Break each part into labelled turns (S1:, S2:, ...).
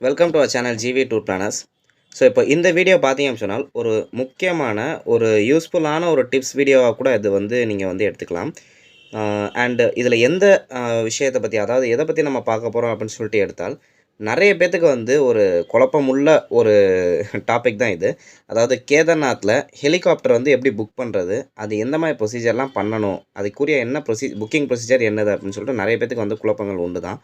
S1: Welcome to our channel GV tour planners so இப்போ இந்த video பார்த்தீங்கன்னு சொன்னால் ஒரு முக்கியமான ஒரு யூஸ்ஃபுல்லான ஒரு டிப்ஸ் வீடியோவாக கூட இது வந்து நீங்கள் வந்து எடுத்துக்கலாம். அண்டு இதில் எந்த விஷயத்தை பற்றி அதாவது எதை பற்றி நம்ம பார்க்க போகிறோம் அப்படின்னு சொல்லிட்டு எடுத்தால் நிறைய பேர்த்துக்கு வந்து ஒரு குழப்பமுள்ள ஒரு டாபிக் தான் இது. அதாவது கேதார்நாத்தில் ஹெலிகாப்டர் வந்து எப்படி புக் பண்ணுறது அது எந்த மாதிரி ப்ரொசீஜர்லாம் பண்ணணும் அதுக்குரிய என்ன ப்ரொசீ புக்கிங் ப்ரொசீஜர் என்னது அப்படின்னு சொல்லிட்டு நிறைய பேத்துக்கு வந்து குழப்பங்கள் உண்டு தான்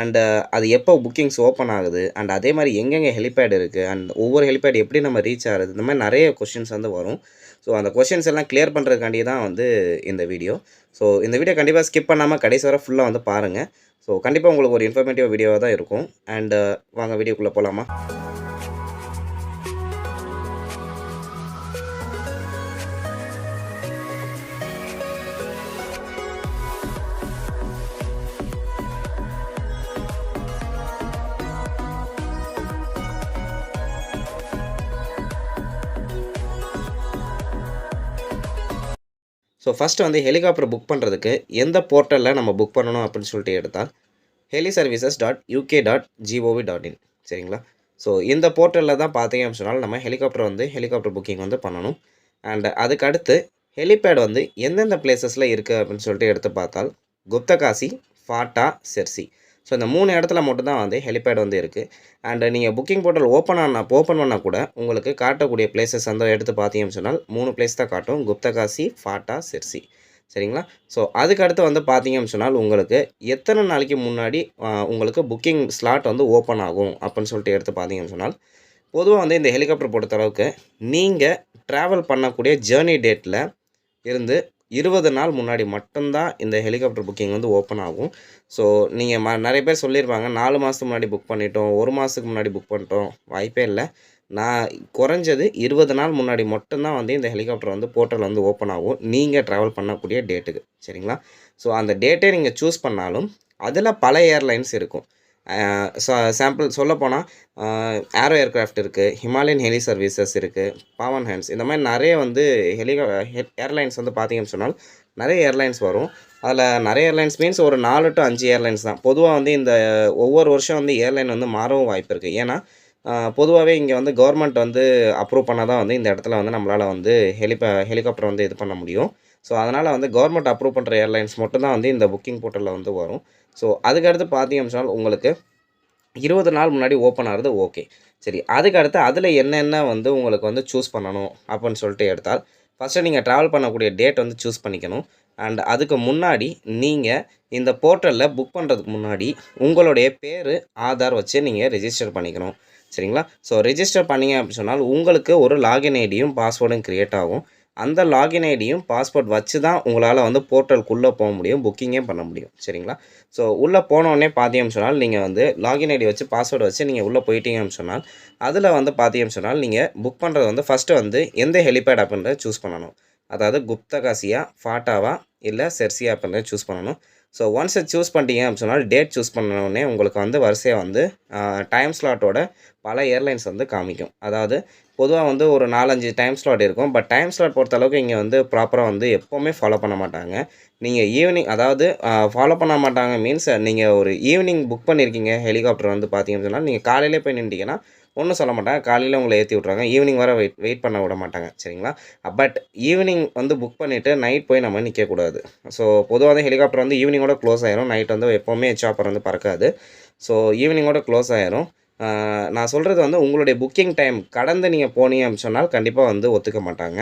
S1: அண்டு uh, அது எப்போ புக்கிங்ஸ் ஓப்பன் ஆகுது? அண்ட் அதே மாதிரி எங்கெங்கே ஹெலிபேட் இருக்குது அண்ட் ஒவ்வொரு ஹெலிபேட் எப்படி நம்ம ரீச் ஆகுது? இந்த மாதிரி நிறைய கொஷின்ஸ் வந்து வரும். ஸோ அந்த கொஷின்ஸ் எல்லாம் கிளியர் பண்ணுறதுக்காண்டி தான் வந்து இந்த வீடியோ ஸோ இந்த வீடியோ கண்டிப்பாக ஸ்கிப் பண்ணாமல் கடைசி வரை ஃபுல்லாக வந்து பாருங்கள் ஸோ கண்டிப்பாக உங்களுக்கு ஒரு இன்ஃபர்மேட்டிவ் வீடியோவாக தான் இருக்கும். அண்டு uh, வாங்க வீடியோக்குள்ளே போகலாமா ஸோ ஃபஸ்ட்டு வந்து ஹெலிகாப்டர் புக் பண்ணுறதுக்கு எந்த போர்ட்டலில் நம்ம புக் பண்ணணும் அப்படின்னு சொல்லிட்டு எடுத்தால் heli services dot UK dot G O V dot in சரிங்களா? ஸோ இந்த போர்ட்டலில் தான் பார்த்தீங்க அப்படின்னு சொன்னால் நம்ம ஹெலிகாப்டர் வந்து ஹெலிகாப்டர் புக்கிங் வந்து பண்ணணும். அண்ட் அதுக்கு அடுத்து ஹெலிபேட் வந்து எந்தெந்த பிளேசஸில் இருக்குது அப்படின்னு சொல்லிட்டு எடுத்து பார்த்தால் குப்தகாசி ஃபாட்டா செர்சி. ஸோ இந்த மூணு இடத்துல மட்டும்தான் வந்து ஹெலிபேட் வந்து இருக்குது அண்டு நீங்கள் புக்கிங் போர்ட்டல் ஓப்பன் ஆனால் ஓப்பன் பண்ணால் கூட உங்களுக்கு காட்டக்கூடிய பிளேசஸ் அந்த எடுத்து பார்த்தீங்கன்னு சொன்னால் மூணு பிளேஸ் தான் காட்டும். குப்தகாசி ஃபாட்டா செர்சி. சரிங்களா? ஸோ அதுக்கு அடுத்து வந்து பார்த்தீங்கன்னு சொன்னால் உங்களுக்கு எத்தனை நாளைக்கு முன்னாடி உங்களுக்கு புக்கிங் ஸ்லாட் வந்து ஓப்பன் ஆகும் அப்படின்னு சொல்லிட்டு எடுத்து பார்த்தீங்கன்னு சொன்னால் பொதுவாக வந்து இந்த ஹெலிகாப்டர் பொறுத்தளவுக்கு நீங்கள் ட்ராவல் பண்ணக்கூடிய ஜேர்னி டேட்டில் இருந்து இருபது நாள் முன்னாடி மட்டும்தான் இந்த ஹெலிகாப்டர் புக்கிங் வந்து ஓப்பன் ஆகும். ஸோ நீங்கள் ம நிறைய பேர் சொல்லியிருப்பாங்க நாலு மாதத்துக்கு முன்னாடி புக் பண்ணிட்டோம் ஒரு மாதத்துக்கு முன்னாடி புக் பண்ணிட்டோம். வாய்ப்பே இல்லை. நான் குறைஞ்சது இருபது நாள் முன்னாடி மட்டும்தான் வந்து இந்த ஹெலிகாப்டர் வந்து போர்ட்டல் வந்து ஓப்பன் ஆகும். நீங்கள் ட்ராவல் பண்ணக்கூடிய டேட்டுக்கு சரிங்களா? ஸோ அந்த டேட்டே நீங்கள் சூஸ் பண்ணாலும் அதில் பல ஏர்லைன்ஸ் இருக்கும். சாம்பிள் சொல்லப்போனால் ஏரோ ஏர்க்ராஃப்ட் இருக்குது ஹிமாலயன் ஹெலி சர்வீசஸ் இருக்குது பாவன் ஹேண்ட்ஸ் இந்த மாதிரி நிறைய வந்து ஹெலிகா ஏர்லைன்ஸ் வந்து பார்த்தீங்கன்னு சொன்னால் நிறைய ஏர்லைன்ஸ் வரும். அதில் நிறைய ஏர்லைன்ஸ் மீன்ஸ் ஒரு நாலு டு அஞ்சு ஏர்லைன்ஸ் தான். பொதுவாக வந்து இந்த ஒவ்வொரு வருஷம் வந்து ஏர்லைன் வந்து மாறவும் வாய்ப்பு இருக்குது ஏன்னா பொதுவாகவே இங்கே வந்து கவர்மெண்ட் வந்து அப்ரூவ் பண்ணால் தான் வந்து இந்த இடத்துல வந்து நம்மளால் வந்து ஹெலிப ஹெலிகாப்டர் வந்து இது பண்ண முடியும். ஸோ அதனால் வந்து கவர்மெண்ட் அப்ரூவ் பண்ணுற ஏர்லைன்ஸ் மட்டும்தான் வந்து இந்த புக்கிங் போர்ட்டலில் வந்து வரும். ஸோ அதுக்கடுத்து பார்த்தீங்கன்னு சொன்னால் உங்களுக்கு இருபது நாள் முன்னாடி ஓப்பன் ஆகிறது ஓகே சரி அதுக்கடுத்து அதில் என்னென்ன வந்து உங்களுக்கு வந்து சூஸ் பண்ணணும் அப்படின்னு சொல்லிட்டு எடுத்தால் ஃபஸ்ட்டு நீங்கள் ட்ராவல் பண்ணக்கூடிய டேட் வந்து சூஸ் பண்ணிக்கணும். அண்ட் அதுக்கு முன்னாடி நீங்கள் இந்த போர்ட்டலில் புக் பண்ணுறதுக்கு முன்னாடி உங்களுடைய பேர் ஆதார் வச்சு நீங்கள் ரெஜிஸ்டர் பண்ணிக்கணும். சரிங்களா? ஸோ ரெஜிஸ்டர் பண்ணிங்க அப்படின்னு சொன்னால் உங்களுக்கு ஒரு லாகின் ஐடியும் பாஸ்வேர்டும் க்ரியேட் ஆகும். அந்த லாகின் ஐடியும் பாஸ்வேர்ட் வச்சு தான் உங்களால் வந்து போர்ட்டலுக்குள்ளே போக முடியும் புக்கிங்கே பண்ண முடியும். சரிங்களா? ஸோ உள்ளே போனோடனே பார்த்தீங்கன்னு சொன்னால் நீங்கள் வந்து லாகின் ஐடி வச்சு பாஸ்வேர்டு வச்சு நீங்கள் உள்ளே போயிட்டீங்கன்னு சொன்னால் அதில் வந்து பார்த்தீங்கன்னு சொன்னால் நீங்கள் புக் பண்ணுறது வந்து ஃபஸ்ட்டு வந்து எந்த ஹெலிபேட் அப்படின்றத சூஸ் பண்ணணும். அதாவது குப்தகாசியா ஃபாட்டாவா இல்லை செர்சியா அப்படின்றத சூஸ் பண்ணணும். ஸோ ஒன்ஸ் சூஸ் பண்ணிட்டீங்க அப்படின்னு சொன்னால் டேட் சூஸ் பண்ணோடனே உங்களுக்கு வந்து வரிசையாக வந்து டைம் ஸ்லாட்டோட பல ஏர்லைன்ஸ் வந்து காமிக்கும். அதாவது பொதுவாக வந்து ஒரு நாலஞ்சு டைம் ஸ்லாட் இருக்கும். பட் டைம் ஸ்லாட் பொறுத்தளவுக்கு இங்கே வந்து ப்ராப்பராக வந்து எப்போவுமே ஃபாலோ பண்ண மாட்டாங்க. நீங்கள் ஈவினிங் அதாவது ஃபாலோ பண்ண மாட்டாங்க மீன்ஸ் நீங்கள் ஒரு ஈவினிங் புக் பண்ணியிருக்கீங்க ஹெலிகாப்டர் வந்து பார்த்தீங்கன்னு சொன்னால் நீங்கள் காலையிலே போய் நின்றுட்டீங்கன்னா ஒன்றும் சொல்ல மாட்டாங்க. காலையில் உங்களை ஏற்றி விட்ருவாங்க ஈவினிங் வர வெயிட் வெயிட் பண்ண விட மாட்டாங்க. சரிங்களா? பட் ஈவினிங் வந்து புக் பண்ணிவிட்டு நைட் போய் நம்ம நிற்கக்கூடாது ஸோ பொதுவாக வந்து ஹெலிகாப்டர் வந்து ஈவினிங்கோட க்ளோஸ் ஆயிரும். நைட் வந்து எப்போவுமே சாப்பர் வந்து பறக்காது. ஸோ ஈவினிங்கோட க்ளோஸ் ஆயிரும். நான் சொல்கிறது வந்து உங்களுடைய புக்கிங் டைம் கடந்து நீங்கள் போனீங்க அப்படின்னு சொன்னால் கண்டிப்பாக வந்து ஒத்துக்க மாட்டாங்க.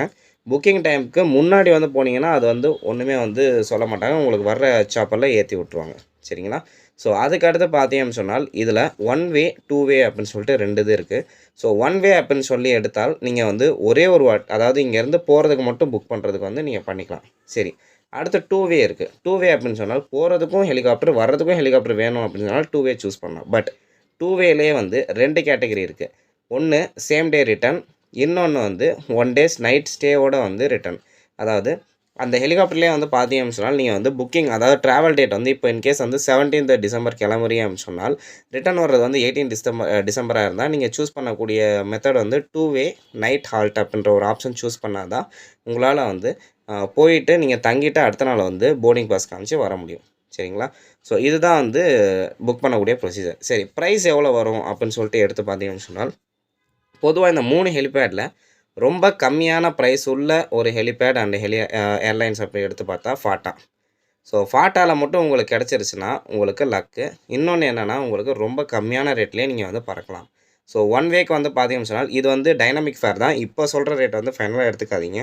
S1: புக்கிங் டைமுக்கு முன்னாடி வந்து போனீங்கன்னா அது வந்து ஒன்றுமே வந்து சொல்ல மாட்டாங்க. உங்களுக்கு வர்ற சாப்பரில் ஏற்றி விட்ருவாங்க சரிங்களா? ஸோ அதுக்கு அடுத்து பார்த்தீங்கன்னு சொன்னால் இதில் ஒன் வே டூ வே அப்படின்னு சொல்லிட்டு ரெண்டு இது இருக்குது ஸோ ஒன் வே அப்படின்னு சொல்லி எடுத்தால் நீங்கள் வந்து ஒரே ஒரு வாட் அதாவது இங்கேருந்து போகிறதுக்கு மட்டும் புக் பண்ணுறதுக்கு வந்து நீங்கள் பண்ணிக்கலாம். சரி. அடுத்து டூ வே இருக்குது டூ வே அப்படின்னு சொன்னால் போகிறதுக்கும் ஹெலிகாப்டர் வர்றதுக்கும் ஹெலிகாப்டர் வேணும் அப்படின்னு சொன்னால் டூ வே சூஸ் பண்ணலாம். பட் டூ வேலேயே வந்து ரெண்டு கேட்டகரி இருக்குது ஒன்று சேம் டே ரிட்டர்ன் இன்னொன்று வந்து ஒன் டேஸ் நைட் ஸ்டேவோட வந்து ரிட்டர்ன் அதாவது அந்த ஹெலிகாப்டர்லேயே வந்து பார்த்தீங்கன்னு சொன்னால் நீங்கள் வந்து புக்கிங் அதாவது ட்ராவல் டேட் வந்து இப்போ இன்கேஸ் வந்து செவன்டீன்த் டிசம்பர் கிளம்புறீங்க அப்படின்னு சொன்னால் ரிட்டர்ன் வர்றது வந்து எயிட்டீன் டிசம்பர் டிசம்பராக இருந்தால் நீங்கள் சூஸ் பண்ணக்கூடிய மெத்தட் வந்து டூ வே நைட் ஹால்ட் அப்படின்ற ஒரு ஆப்ஷன் சூஸ் பண்ணால் தான் உங்களால் வந்து போயிட்டு நீங்கள் தங்கிட்டு அடுத்த நாள் வந்து போர்டிங் பாஸ் காமிச்சு வர முடியும். சரிங்களா? ஸோ இதுதான் வந்து புக் பண்ணக்கூடிய ப்ரொசீஜர் சரி ப்ரைஸ் எவ்வளோ வரும் அப்படின்னு சொல்லிட்டு எடுத்து பார்த்தீங்கன்னு சொன்னால் பொதுவாக இந்த மூணு ஹெலிபேடில் ரொம்ப கம்மியான ப்ரைஸ் உள்ள ஒரு ஹெலிபேட் அண்ட் ஹெலி ஏர்லைன்ஸ் அப்படி எடுத்து பார்த்தா ஃபாட்டா ஸோ ஃபாட்டாவில் மட்டும் உங்களுக்கு கிடச்சிருச்சுன்னா உங்களுக்கு லக்கு இன்னொன்று என்னென்னா உங்களுக்கு ரொம்ப கம்மியான ரேட்லேயே நீங்கள் வந்து பறக்கலாம். ஸோ ஒன் வேக்கு வந்து பார்த்தீங்கன்னு சொன்னால் இது வந்து டைனமிக் ஃபேர் தான். இப்போ சொல்கிற ரேட் வந்து ஃபைனலாக எடுத்துக்காதீங்க.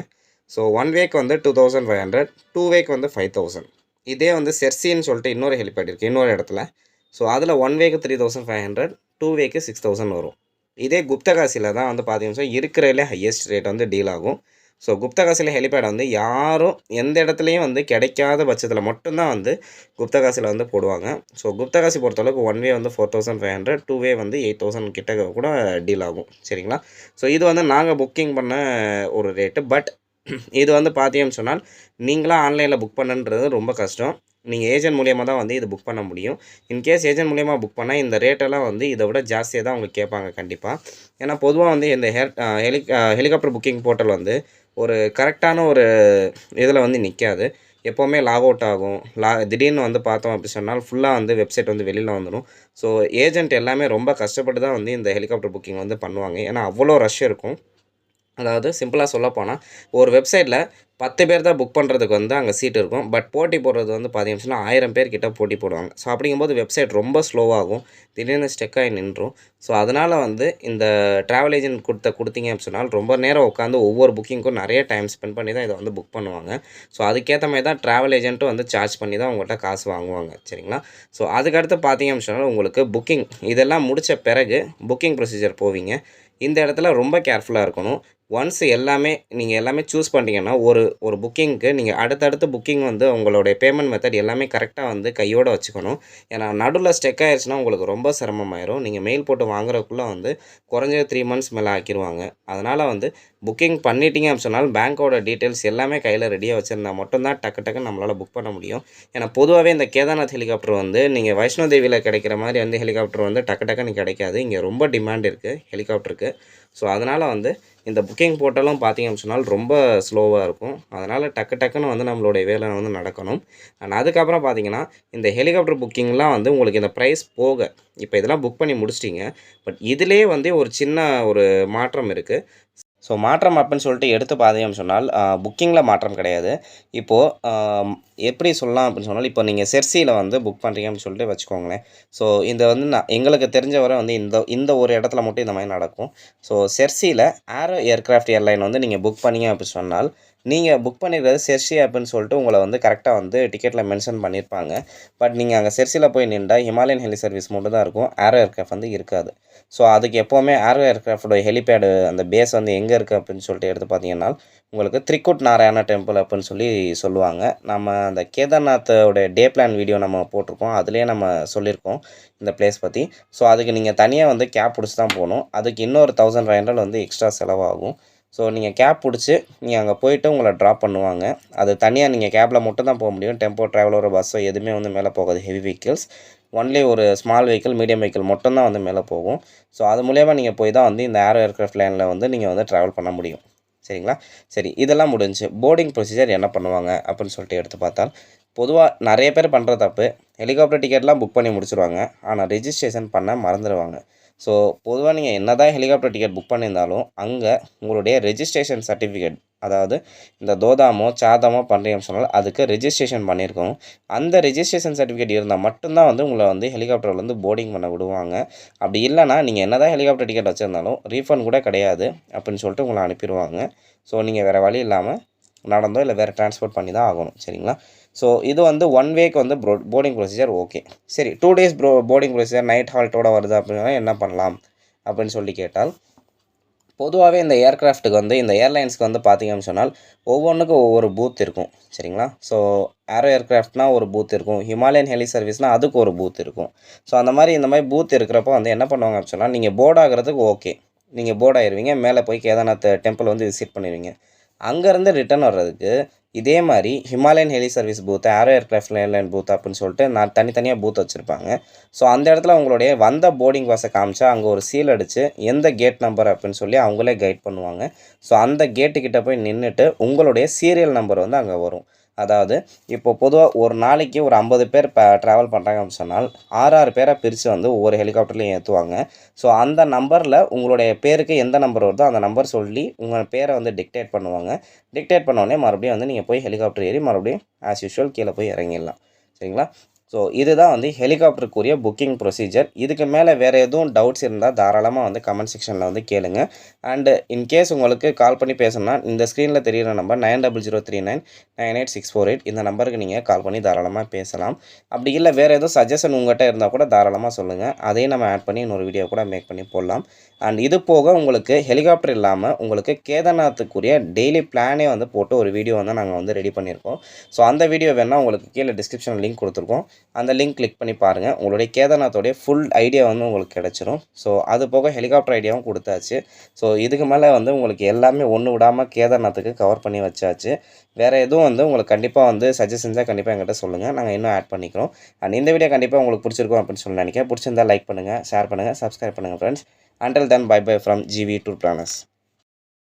S1: ஸோ ஒன் வேக் வந்து two thousand five hundred two way வந்து ஃபைவ் தௌசண்ட் இதே வந்து செர்சின்னு சொல்லிட்டு இன்னொரு ஹெலிபேட் இருக்குது இன்னொரு இடத்துல. ஸோ அதில் one way three thousand five hundred two way six thousand வரும். இதே குப்தகாசியில் தான் வந்து பார்த்தீங்கன்னா இருக்கிறதுலே ஹையஸ்ட் ரேட் வந்து டீல் ஆகும். ஸோ குப்தகாசியில் ஹெலிபேட் வந்து யாரும் எந்த இடத்துலையும் வந்து கிடைக்காத பட்சத்தில் மட்டும்தான் வந்து குப்தகாசியில் வந்து போடுவாங்க. ஸோ குப்தகாசி பொறுத்தளவுக்கு ஒன் வே வந்து four thousand five hundred two way வந்து எயிட் தௌசண்ட் கிட்ட கூட டீல் ஆகும். சரிங்களா? ஸோ இது வந்து நாங்கள் புக்கிங் பண்ண ஒரு ரேட்டு பட் இது வந்து பார்த்தீங்கன்னு சொன்னால் நீங்களாக ஆன்லைனில் புக் பண்ணுன்றது ரொம்ப கஷ்டம். நீங்கள் ஏஜென்ட் மூலியமாக தான் வந்து இது புக் பண்ண முடியும். இன்கேஸ் ஏஜென்ட் மூலியமாக புக் பண்ணால் இந்த ரேட்டெல்லாம் வந்து இதை விட ஜாஸ்தியாக தான் அவங்க கேட்பாங்க கண்டிப்பாக ஏன்னா பொதுவாக வந்து இந்த ஹெர் ஹெலி ஹெலிகாப்டர் புக்கிங் போர்ட்டல் வந்து ஒரு கரெக்டான ஒரு இதில் வந்து நிற்காது எப்போவுமே லாக் அவுட் ஆகும். லா திடீர்னு வந்து பார்த்தோம் அப்படி சொன்னால் ஃபுல்லாக வந்து வெப்சைட் வந்து வெளியில் வந்துடும் ஸோ ஏஜென்ட் எல்லாமே ரொம்ப கஷ்டப்பட்டு தான் வந்து இந்த ஹெலிகாப்டர் புக்கிங் வந்து பண்ணுவாங்க. ஏன்னா அவ்வளோ ரஷ் இருக்கும். அதாவது சிம்பிளாக சொல்ல போனால் ஒரு வெப்சைட்டில் பத்து பேர் தான் புக் பண்ணுறதுக்கு வந்து அங்கே சீட் இருக்கும். பட் போட்டி போடுறது வந்து பார்த்தீங்கன்னா ஆயிரம் பேர் கிட்ட போட்டி போடுவாங்க. ஸோ அப்படிங்கும்போது வெப்சைட் ரொம்ப ஸ்லோவாகும் திடீர்னு ஸ்டெக் ஆகி நின்றும். ஸோ அதனால் வந்து இந்த ட்ராவல் ஏஜென்ட் கொடுத்த கொடுத்தீங்க அப்படின்னு சொன்னால் ரொம்ப நேரம் உட்காந்து ஒவ்வொரு புக்கிங்க்கும் நிறைய டைம் ஸ்பெண்ட் பண்ணி தான் இதை வந்து புக் பண்ணுவாங்க. ஸோ அதுக்கேற்ற மாதிரி தான் ட்ராவல் ஏஜென்ட்டும் வந்து சார்ஜ் பண்ணி தான் உங்கள்கிட்ட காசு வாங்குவாங்க. சரிங்களா? ஸோ அதுக்கடுத்து பார்த்தீங்க அப்படின்னு சொன்னால் உங்களுக்கு புக்கிங் இதெல்லாம் முடித்த பிறகு புக்கிங் ப்ரொசீஜர் போவீங்க. இந்த இடத்துல ரொம்ப கேர்ஃபுல்லாக இருக்கணும். ஒன்ஸ் எல்லாமே நீங்கள் எல்லாமே சூஸ் பண்ணிட்டீங்கன்னா ஒரு ஒரு புக்கிங்க்கு நீங்கள் அடுத்தடுத்து புக்கிங் வந்து உங்களுடைய பேமெண்ட் மெத்தட் எல்லாமே கரெக்டாக வந்து கையோடு வச்சுக்கணும். ஏன்னா நடுவில் ஸ்டெக் ஆயிடுச்சுன்னா உங்களுக்கு ரொம்ப சிரமமாயிரும். நீங்கள் மெயில் போட்டு வாங்குறதுக்குள்ளே வந்து குறைஞ்ச த்ரீ மந்த்ஸ் மேலே ஆக்கிடுவாங்க அதனால் வந்து புக்கிங் பண்ணிட்டீங்க அப்படின்னு சொன்னால் பேங்க்கோட டீட்டெயில்ஸ் எல்லாமே கையில் ரெடியாக வச்சுருந்தா மட்டும்தான் டக்கு டக்கு நம்மளால் புக் பண்ண முடியும். ஏன்னா பொதுவாகவே இந்த கேதார்நாத் ஹெலிகாப்டர் வந்து நீங்கள் வைஷ்ணோ தேவியில் கிடைக்கிற மாதிரி வந்து ஹெலிகாப்டர் வந்து டக்கு டக்குன்னு கிடைக்காது. இங்கே ரொம்ப டிமாண்ட் இருக்குது ஹெலிகாப்டருக்கு ஸோ அதனால் வந்து இந்த புக்கிங் போர்ட்டலும் பார்த்தீங்க அப்படின்னு சொன்னால் ரொம்ப ஸ்லோவாக இருக்கும். அதனால் டக்கு டக்குன்னு வந்து நம்மளுடைய வேலை வந்து நடக்கணும். அண்ட் அதுக்கப்புறம் பார்த்தீங்கன்னா இந்த ஹெலிகாப்டர் புக்கிங்லாம் வந்து உங்களுக்கு இந்த ப்ரைஸ் போக இப்போ இதெல்லாம் புக் பண்ணி முடிச்சிட்டிங்க. பட் இதிலே வந்து ஒரு சின்ன ஒரு மாற்றம் இருக்குது ஸோ மாற்றம் அப்படின்னு சொல்லிட்டு எடுத்து பார்த்தீங்கன்னு சொன்னால் புக்கிங்கில் மாற்றம் கிடையாது. இப்போது எப்படி சொல்லலாம் அப்படின்னு சொன்னால் இப்போ நீங்கள் செர்சியில் வந்து புக் பண்ணுறீங்க அப்படின்னு சொல்லிட்டு வச்சுக்கோங்களேன். ஸோ இந்த வந்து நான் எங்களுக்கு தெரிஞ்ச வரை வந்து இந்த இந்த ஒரு இடத்துல மட்டும் இந்த மாதிரி நடக்கும். ஸோ செர்சியில் ஏரோ ஏர்க்ராஃப்ட் ஏர்லைன் வந்து நீங்கள் புக் பண்ணீங்க அப்படின்னு சொன்னால் நீங்கள் புக் பண்ணியிருக்கிறது செர்சி அப்படின்னு சொல்லிட்டு உங்களை வந்து கரெக்டாக வந்து டிக்கெட்டில் மென்ஷன் பண்ணியிருப்பாங்க பட் நீங்கள் அங்கே செர்சியில் போய் நின்றால் ஹிமாலயன் ஹெலி சர்வீஸ் மட்டும் தான் இருக்கும். ஏரோ ஏர்க்ராஃப்ட் வந்து இருக்காது. ஸோ அதுக்கு எப்போவுமே ஏரோ ஏர்க்ராஃப்டோட ஹெலிபேடு அந்த பேஸ் வந்து எங்கே இருக்குது அப்படின்னு சொல்லிட்டு எடுத்து பார்த்தீங்கன்னா உங்களுக்கு திரிக்குட் நாராயண டெம்பிள் அப்படின்னு சொல்லி சொல்லுவாங்க. நம்ம அந்த கேதார்நாத்தோட டே பிளான் வீடியோ நம்ம போட்டிருக்கோம். அதுலேயே நம்ம சொல்லியிருக்கோம் இந்த பிளேஸ் பற்றி ஸோ அதுக்கு நீங்கள் தனியாக வந்து கேப் பிடிச்சி தான் போகணும். அதுக்கு இன்னொரு தௌசண்ட் ஃபைவ் ஹண்ட்ரட் வந்து எக்ஸ்ட்ரா செலவாகும். ஸோ நீங்கள் கேப் பிடிச்சி நீங்கள் அங்கே போயிட்டு உங்களை ட்ராப் பண்ணுவாங்க. அது தனியாக நீங்கள் கேப்பில் மட்டும் தான் போக முடியும். டெம்போ ட்ராவலோ பஸ்ஸோ எதுவுமே வந்து மேலே போகாது. ஹெவி வெஹிக்கிள்ஸ் ஒன்லி ஒரு ஸ்மால் வெஹிக்கிள் மீடியம் வெஹிக்கிள் மட்டும்தான் வந்து மேலே போகும். ஸோ அது மூலயமா நீங்கள் போய் தான் வந்து இந்த ஏரோ ஏர்க்ராஃப்ட் லைனில் வந்து நீங்கள் வந்து ட்ராவல் பண்ண முடியும். சரிங்களா? சரி இதெல்லாம் முடிஞ்சு போர்டிங் ப்ரொசீஜர் என்ன பண்ணுவாங்க அப்படின்னு சொல்லிட்டு எடுத்து பார்த்தால் பொதுவாக நிறைய பேர் பண்ணுற தப்பு ஹெலிகாப்டர் டிக்கெட்லாம் புக் பண்ணி முடிச்சுருவாங்க. ஆனால் ரெஜிஸ்ட்ரேஷன் பண்ண மறந்துடுவாங்க ஸோ பொதுவாக நீங்கள் என்ன தான் ஹெலிகாப்டர் டிக்கெட் புக் பண்ணியிருந்தாலும் அங்கே உங்களுடைய ரெஜிஸ்ட்ரேஷன் சர்டிஃபிகேட் அதாவது இந்த தோதாமோ சாதாமோ பண்ணுறீங்கன்னு சொன்னால் அதுக்கு ரெஜிஸ்ட்ரேஷன் பண்ணியிருக்கோம். அந்த ரெஜிஸ்ட்ரேஷன் சர்டிஃபிகேட் இருந்தால் மட்டும்தான் வந்து உங்களை வந்து ஹெலிகாப்டரில் வந்து போர்டிங் பண்ண விடுவாங்க. அப்படி இல்லைனா நீங்கள் என்ன தான் ஹெலிகாப்டர் டிக்கெட் வச்சுருந்தாலும் ரீஃபண்ட் கூட கிடையாது அப்படின்னு சொல்லிட்டு உங்களை அனுப்பிடுவாங்க. ஸோ நீங்கள் வேறு வழி இல்லாமல் நடந்தோ இல்லை வேறு ட்ரான்ஸ்போர்ட் பண்ணி தான் ஆகணும் சரிங்களா? ஸோ இது வந்து ஒன் வேக்கு வந்து ப்ரோ போர்டிங் ப்ரொசீஜர் ஓகே சரி two days pro boarding procedure night ஹால்ட்டோட வருது அப்படின்னா என்ன பண்ணலாம் அப்படின்னு சொல்லி கேட்டால் பொதுவாகவே இந்த ஏர்க்ராஃப்ட்டுக்கு வந்து இந்த ஏர்லைன்ஸ்க்கு வந்து பார்த்தீங்கன்னு சொன்னால் ஒவ்வொன்றுக்கும் ஒவ்வொரு பூத் இருக்கும். சரிங்களா? ஸோ ஏரோ ஏர்க்ராஃப்ட்னால் ஒரு பூத் இருக்கும். ஹிமாலயன் ஹெலி சர்வீஸ்னால் அதுக்கு ஒரு பூத் இருக்கும். ஸோ அந்த மாதிரி இந்த மாதிரி பூத் இருக்கிறப்போ வந்து என்ன பண்ணுவாங்க அப்படின்னு சொன்னால் நீங்கள் போர்டாகிறதுக்கு ஓகே நீங்கள் போர்டாயிருவீங்க மேலே போய் கேதார்நாத் டெம்பிள் வந்து விசிட் பண்ணிடுவீங்க அங்கேருந்து ரிட்டர்ன் வர்றதுக்கு இதே மாதிரி Himalayan heli service booth aero aircraft airline booth அப்படின்னு சொல்லிட்டு நான் தனித்தனியாக பூத் வச்சுருப்பாங்க. ஸோ அந்த இடத்துல உங்களுடைய வந்த போர்டிங் பாஸை காமிச்சா அங்கே ஒரு சீல் அடித்து எந்த கேட் நம்பர் அப்படின்னு சொல்லி அவங்களே கைட் பண்ணுவாங்க. ஸோ அந்த கேட்டுக்கிட்ட போய் நின்றுட்டு உங்களுடைய சீரியல் நம்பர் வந்து அங்கே வரும். அதாவது இப்போ பொதுவாக ஒரு நாளைக்கு ஒரு ஐம்பது பேர் இப்போ ட்ராவல் பண்ணுறாங்க அப்படின்னு சொன்னால் ஆறு ஆறு பேராக பிரித்து வந்து ஒவ்வொரு ஹெலிகாப்டர்லையும் ஏற்றுவாங்க ஸோ அந்த நம்பரில் உங்களுடைய பேருக்கு எந்த நம்பர் வருதோ அந்த நம்பர் சொல்லி உங்கள் பேரை வந்து டிக்டேட் பண்ணுவாங்க. டிக்டேட் பண்ணோடனே மறுபடியும் வந்து நீங்கள் போய் ஹெலிகாப்டர் ஏறி மறுபடியும் ஆஸ் யூஷுவல் கீழே போய் இறங்கிடலாம். சரிங்களா? ஸோ இதுதான் வந்து ஹெலிகாப்டருக்குரிய புக்கிங் ப்ரொசீஜர் இதுக்கு மேலே வேறு எதுவும் டவுட்ஸ் இருந்தால் தாராளமாக வந்து கமெண்ட் செக்ஷனில் வந்து கேளுங்க. அண்டு இன்கேஸ் உங்களுக்கு கால் பண்ணி பேசணும்னா இந்த ஸ்க்ரீனில் தெரியிற number nine double zero three nine nine eight six four eight. இந்த நம்பருக்கு நீங்கள் கால் பண்ணி தாராளமாக பேசலாம். அப்படி இல்லை வேறு எதுவும் சஜஷன் உங்கள்கிட்ட இருந்தால் கூட தாராளமாக சொல்லுங்கள் அதையும் நம்ம ஆட் பண்ணி இன்னொரு வீடியோ கூட மேக் பண்ணி போடலாம். அண்ட் இது போக உங்களுக்கு ஹெலிகாப்டர் இல்லாமல் உங்களுக்கு கேதார்நாத்துக்குரிய டெய்லி பிளானே வந்து போட்டு ஒரு வீடியோ வந்து நாங்கள் வந்து ரெடி பண்ணியிருக்கோம். ஸோ அந்த வீடியோ வேணால் உங்களுக்கு கீழே டிஸ்கிரிப்ஷன் லிங்க் கொடுத்துருக்கோம். அந்த லிங்க் கிளிக் பண்ணி பாருங்கள் உங்களுடைய கேதார்நாத்தோடைய ஃபுல் ஐடியா வந்து உங்களுக்கு கிடச்சிரும். ஸோ அது போக ஹெலிகாப்டர் ஐடியாவும் கொடுத்தாச்சு. ஸோ இதுக்கு மேலே வந்து உங்களுக்கு எல்லாமே ஒன்று விடாமல் கேதார்நாத்துக்கு கவர் பண்ணி வச்சாச்சு. வேறு எதுவும் வந்து உங்களுக்கு கண்டிப்பாக வந்து சஜஸ்ட் செஞ்சால் கண்டிப்பாக எங்கிட்ட சொல்லுங்கள் நாங்கள் இன்னும் ஆட் பண்ணிக்கிறோம். அண்ட் இந்த வீடியோ கண்டிப்பாக உங்களுக்கு பிடிச்சிருக்கும் அப்படின்னு சொல்லி நினைக்கிறேன். பிடிச்சிருந்தா லைக் பண்ணுங்கள் ஷேர் பண்ணுங்கள் சப்ஸ்கிரைப் பண்ணுங்கள் friends until then bye bye from GV tour planners